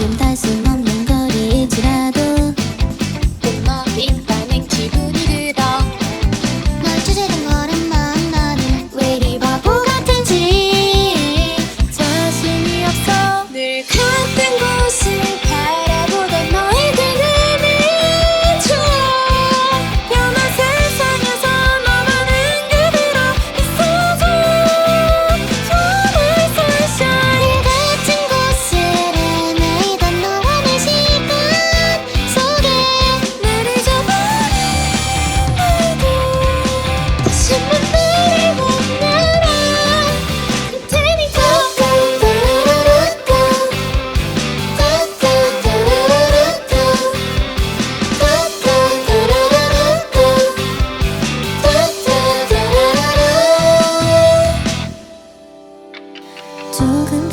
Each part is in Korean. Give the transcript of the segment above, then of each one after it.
人带孙。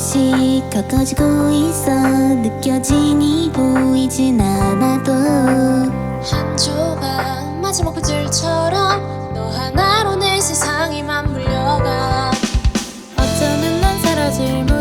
조금씩 가까워지고 있어. 느껴지니 보이진 않아도. 한 조각 마지막 밧줄처럼 너 하나로 내 세상이 맞물려가. 어쩌면 난 사라질 무